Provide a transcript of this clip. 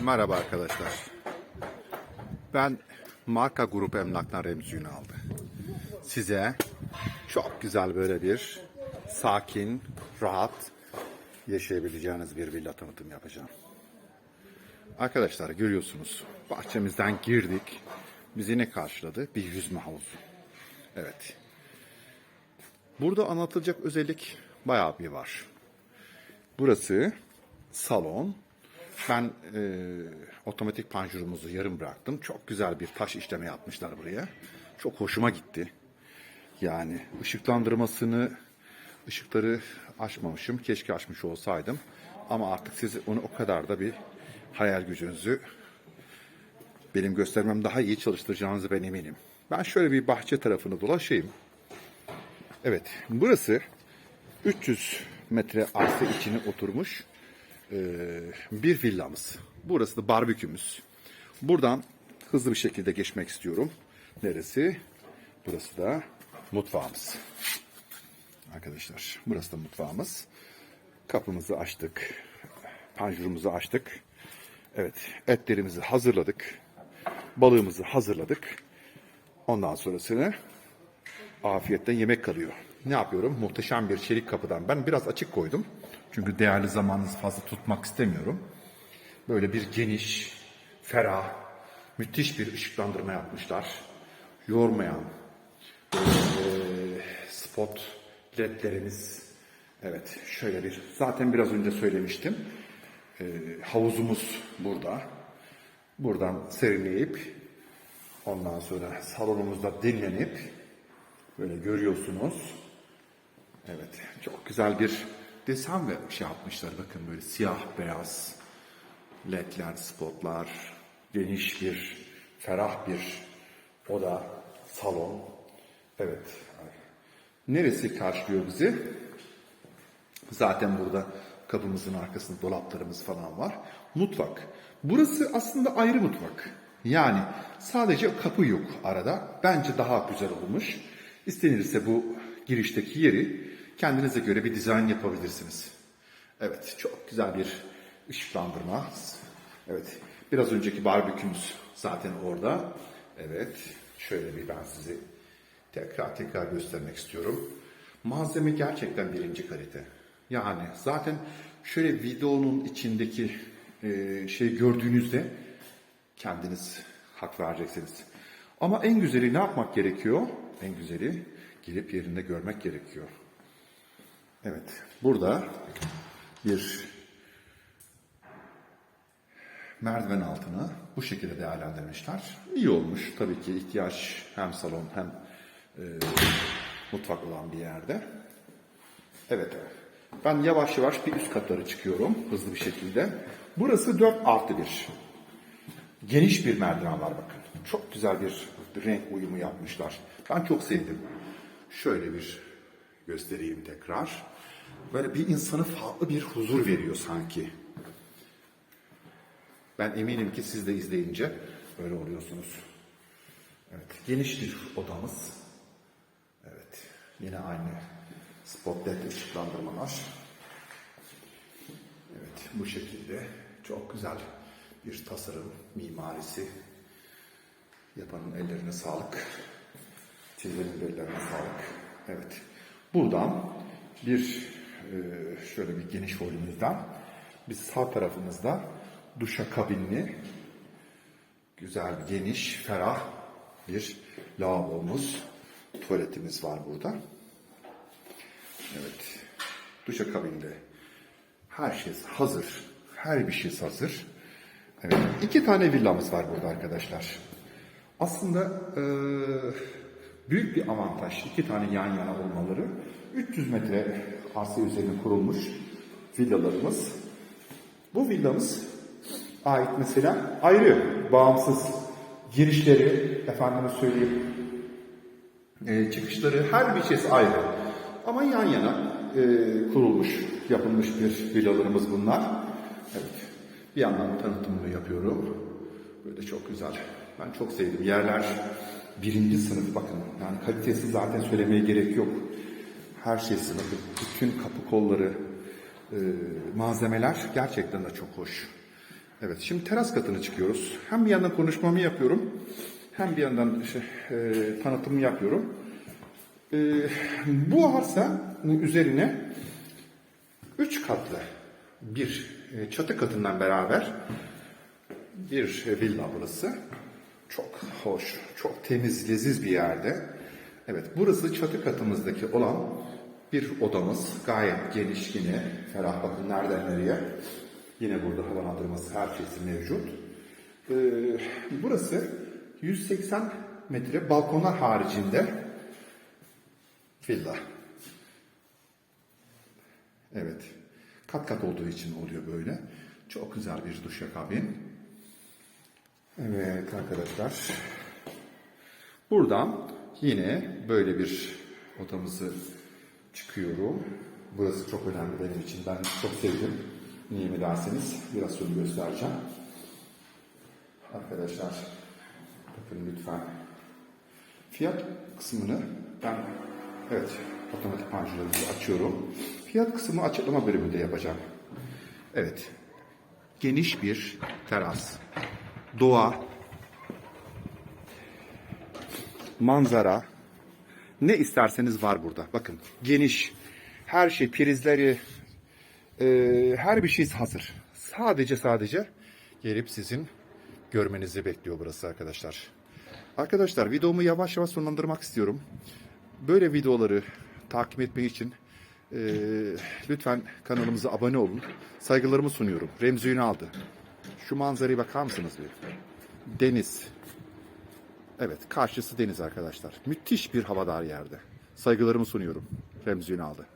Merhaba arkadaşlar. Ben marka grup emlaktan Remzi aldı. Size çok güzel böyle bir sakin, rahat yaşayabileceğiniz bir villa tanıtım yapacağım. Arkadaşlar görüyorsunuz bahçemizden girdik. Bizi ne karşıladı? Bir yüzme havuzu. Evet. Burada anlatılacak özellik bayağı bir var. Burası salon. Ben e, otomatik panjurumuzu yarım bıraktım. Çok güzel bir taş işleme yapmışlar buraya. Çok hoşuma gitti. Yani ışıklandırmasını, ışıkları açmamışım. Keşke açmış olsaydım. Ama artık siz onu o kadar da bir hayal gücünüzü benim göstermem daha iyi çalıştıracağınızı ben eminim. Ben şöyle bir bahçe tarafını dolaşayım. Evet, burası 300 metre arsa içine oturmuş bir villamız. Burası da barbekümüz. Buradan hızlı bir şekilde geçmek istiyorum. Neresi? Burası da mutfağımız. Arkadaşlar, burası da mutfağımız. Kapımızı açtık. Panjurumuzu açtık. Evet, etlerimizi hazırladık. Balığımızı hazırladık. Ondan sonrasını afiyetten yemek kalıyor. Ne yapıyorum? Muhteşem bir çelik kapıdan. Ben biraz açık koydum. Çünkü değerli zamanınızı fazla tutmak istemiyorum. Böyle bir geniş, ferah, müthiş bir ışıklandırma yapmışlar. Yormayan, böyle spot ledlerimiz. Evet, şöyle bir, zaten biraz önce söylemiştim. Ee, havuzumuz burada. Buradan serinleyip, ondan sonra salonumuzda dinlenip, Böyle görüyorsunuz. Evet, çok güzel bir desen ve şey yapmışlar. Bakın böyle siyah beyaz ledler, spotlar, geniş bir, ferah bir oda, salon. Evet. Neresi karşılıyor bizi? Zaten burada kapımızın arkasında dolaplarımız falan var. Mutfak. Burası aslında ayrı mutfak. Yani sadece kapı yok arada. Bence daha güzel olmuş. İstenirse bu girişteki yeri kendinize göre bir dizayn yapabilirsiniz. Evet, çok güzel bir ışıklandırma. Evet, biraz önceki barbekümüz zaten orada. Evet, şöyle bir ben sizi tekrar tekrar göstermek istiyorum. Malzeme gerçekten birinci kalite. Yani zaten şöyle videonun içindeki e, şey gördüğünüzde kendiniz hak vereceksiniz. Ama en güzeli ne yapmak gerekiyor? En güzeli gelip yerinde görmek gerekiyor. Evet, burada bir merdiven altını bu şekilde değerlendirmişler. İyi olmuş. Tabii ki ihtiyaç hem salon hem e, mutfak olan bir yerde. Evet, ben yavaş yavaş bir üst katları çıkıyorum hızlı bir şekilde. Burası 4 artı 1. Geniş bir merdiven var bakın. Çok güzel bir renk uyumu yapmışlar. Ben çok sevdim. Şöyle bir göstereyim tekrar. Böyle bir insanı farklı bir huzur veriyor sanki. Ben eminim ki siz de izleyince böyle oluyorsunuz. Evet, geniş bir odamız. Evet, yine aynı spot led ışıklandırmalar. Evet, bu şekilde çok güzel bir tasarım mimarisi. Yapanın ellerine sağlık. Çizenin ellerine sağlık. Evet. Buradan bir şöyle bir geniş holümüzden biz sağ tarafımızda duşa kabinli güzel, geniş, ferah bir lavabomuz, tuvaletimiz var burada. Evet. Duşa kabinde her şey hazır. Her bir şey hazır. Evet. iki tane villamız var burada arkadaşlar. Aslında e, büyük bir avantaj iki tane yan yana olmaları. 300 metre arsa üzerine kurulmuş villalarımız. Bu villamız ait mesela ayrı, bağımsız girişleri, efendime söyleyeyim, e, çıkışları her bir şeysi ayrı. Ama yan yana e, kurulmuş, yapılmış bir villalarımız bunlar. Evet, bir yandan tanıtımını yapıyorum. Böyle çok güzel. Ben çok sevdim. Yerler birinci sınıf bakın. Yani kalitesi zaten söylemeye gerek yok. Her şey sınıf. Bütün kapı kolları, e, malzemeler gerçekten de çok hoş. Evet, şimdi teras katına çıkıyoruz. Hem bir yandan konuşmamı yapıyorum, hem bir yandan işte, e, tanıtımı yapıyorum. E, bu arsanın üzerine üç katlı bir e, çatı katından beraber bir e, villa burası. Çok hoş, çok temiz, leziz bir yerde. Evet, burası çatı katımızdaki olan bir odamız. Gayet geniş yine, ferah bakın nereden nereye. Yine burada havalandırması her şeysi mevcut. Ee, burası 180 metre balkonlar haricinde villa. Evet. Kat kat olduğu için oluyor böyle. Çok güzel bir duşakabin. Evet arkadaşlar. Buradan yine böyle bir odamızı çıkıyorum. Burası çok önemli benim için. Ben çok sevdim. Niye mi derseniz biraz sonra göstereceğim. Arkadaşlar bakın lütfen. Fiyat kısmını ben evet otomatik panjurlarımızı açıyorum. Fiyat kısmını açıklama bölümünde yapacağım. Evet. Geniş bir teras. Doğa. Manzara. Ne isterseniz var burada. Bakın geniş. Her şey prizleri, e, her bir şey hazır. Sadece sadece gelip sizin görmenizi bekliyor burası arkadaşlar. Arkadaşlar videomu yavaş yavaş sonlandırmak istiyorum. Böyle videoları takip etmek için e, lütfen kanalımıza abone olun. Saygılarımı sunuyorum. Remzi Ünal'dı. Şu manzaraya bakar mısınız bir? Deniz. Evet karşısı deniz arkadaşlar. Müthiş bir havadar yerde. Saygılarımı sunuyorum. Remzi Ünal'dı.